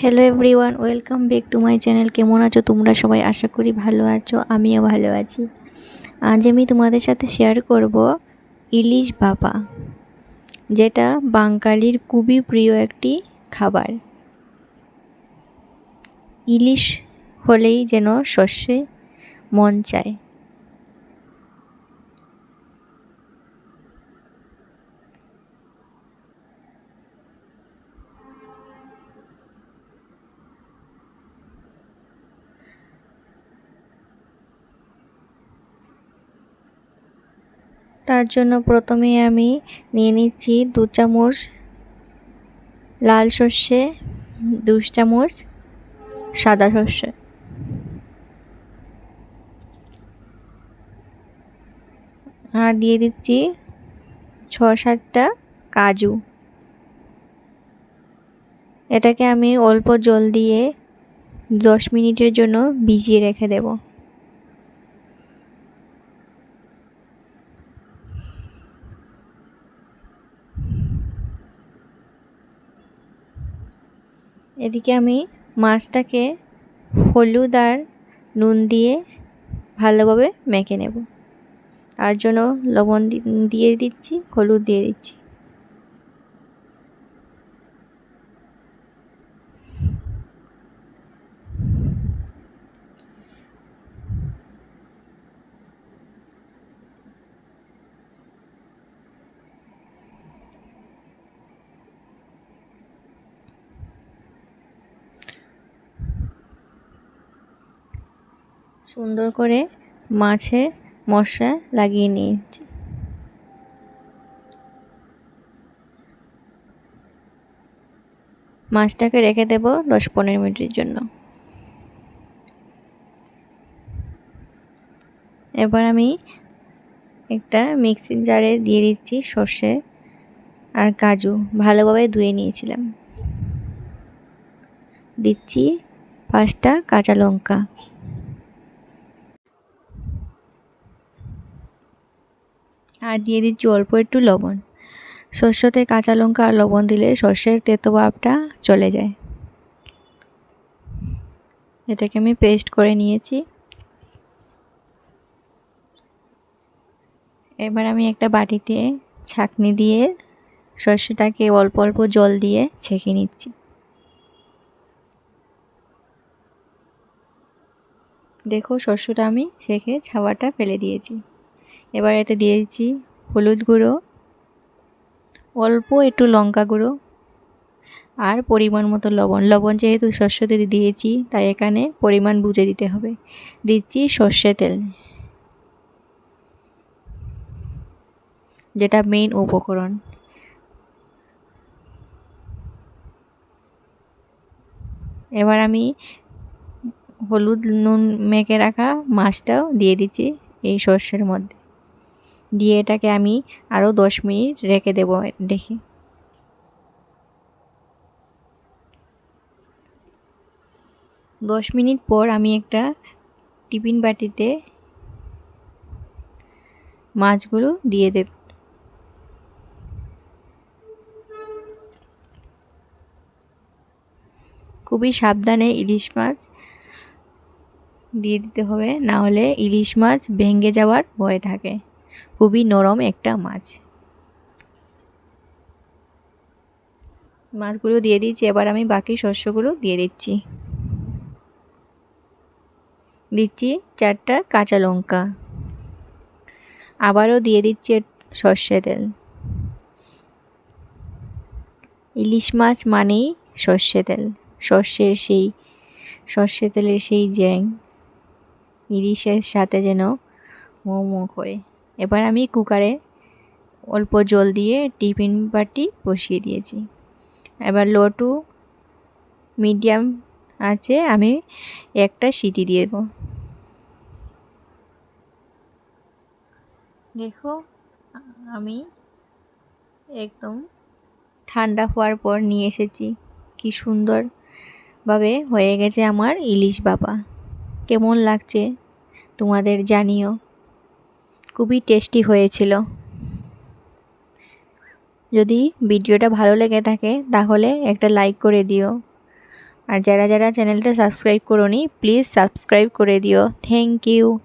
Hello everyone welcome back to my channel কেমন আছো? তোমরা সবাই আশা করি ভালো আছো, আমিও ভালো আছি। আজ আমি তোমাদের সাথে শেয়ার করব ইলিশ ভাপা, যেটা বাঙালির খুবই প্রিয় একটি খাবার। ইলিশ হলেই যেন শস্যে মন চায়। তার জন্য প্রথমে আমি নিয়ে নিচ্ছি দু চামচ লাল সর্ষে, দু চামচ সাদা সর্ষে। আর দিয়ে দিচ্ছি ছ সাতটা কাজু। এটাকে আমি অল্প জল দিয়ে দশ মিনিটের জন্য ভিজিয়ে রেখে দেবো। এদিকে আমি মাছটাকে হলুদ আর নুন দিয়ে ভালোভাবে মেখে নেব। তার জন্য লবণ দিয়ে দিচ্ছি, হলুদ দিয়ে দিচ্ছি। সুন্দর করে মাছে মশলা লাগিয়ে নিয়েছি। মাছটাকে রেখে দেব দশ পনেরো মিনিটের জন্য। এবার আমি একটা মিক্সির জারে দিয়ে দিচ্ছি সর্ষে আর কাজু, ভালোভাবে ধুয়ে নিয়েছিলাম। দিচ্ছি পাঁচটা কাঁচা লঙ্কা। আর দিয়ে দিচ্ছি অল্প একটু লবণ। শস্যতে কাঁচা লঙ্কা আর লবণ দিলে শস্যের তেতো ভাবটা চলে যায়। এটাকে আমি পেস্ট করে নিয়েছি। এবার আমি একটা বাটিতে ছাকনি দিয়ে শস্যটাকে অল্প অল্প জল দিয়ে ছেঁকে নিচ্ছি। দেখো শস্যটা আমি ছেঁকে ছাওয়াটা ফেলে দিয়েছি। এবার এতে দিয়েছি হলুদ গুঁড়ো, অল্প একটু লঙ্কা গুঁড়ো আর পরিমাণ মতো লবণ। লবণ যেহেতু শস্যতে দিয়েছি, তাই এখানে পরিমাণ বুঝে দিতে হবে। দিচ্ছি সর্ষে তেল। যেটা মেইন উপকরণ। এবার আমি হলুদ, নুন মেখে রাখা মাছটাও দিয়ে দিচ্ছি এই সর্ষের মধ্যে। দিয়ে এটাকে আমি আরও দশ মিনিট রেখে দেবো দেখি। দশ মিনিট পর আমি একটা টিফিন বাটিতে মাছগুলো দিয়ে দেব। খুবই সাবধানে ইলিশ মাছ দিয়ে দিতে হবে, না হলে ইলিশ মাছ ভেঙে যাওয়ার ভয় থাকে। খুবই নরম একটা মাছ। মাছগুলো দিয়ে দিচ্ছি এবার আমি বাকি শস্যগুলো দিয়ে দিচ্ছি। দিচ্ছি চারটা কাঁচা লঙ্কা। আবারও দিয়ে দিচ্ছি সর্ষে তেল। ইলিশ মাছ মানেই সর্ষে তেল, সর্ষের সেই, সর্ষে তেলের সেই জ্যাং, ইলিশের সাথে যেন মো করে। এবার আমি কুকারে অল্প জল দিয়ে টিফিন বাটি বসিয়ে দিয়েছি। এবার লো টু মিডিয়াম আছে, আমি একটা সিটি দিয়ে দেবো। দেখো, আমি একদম ঠান্ডা হওয়ার পর নিয়ে এসেছি। কি সুন্দরভাবে হয়ে গেছে আমার ইলিশ বাবা। কেমন লাগছে তোমাদের জানিও। খুবই টেস্টি হয়েছিল। যদি ভিডিওটা ভালো লেগে থাকে, তাহলে একটা লাইক করে দিও। আর যারা যারা চ্যানেলটা সাবস্ক্রাইব করোনি, প্লিজ সাবস্ক্রাইব করে দিও। Thank you.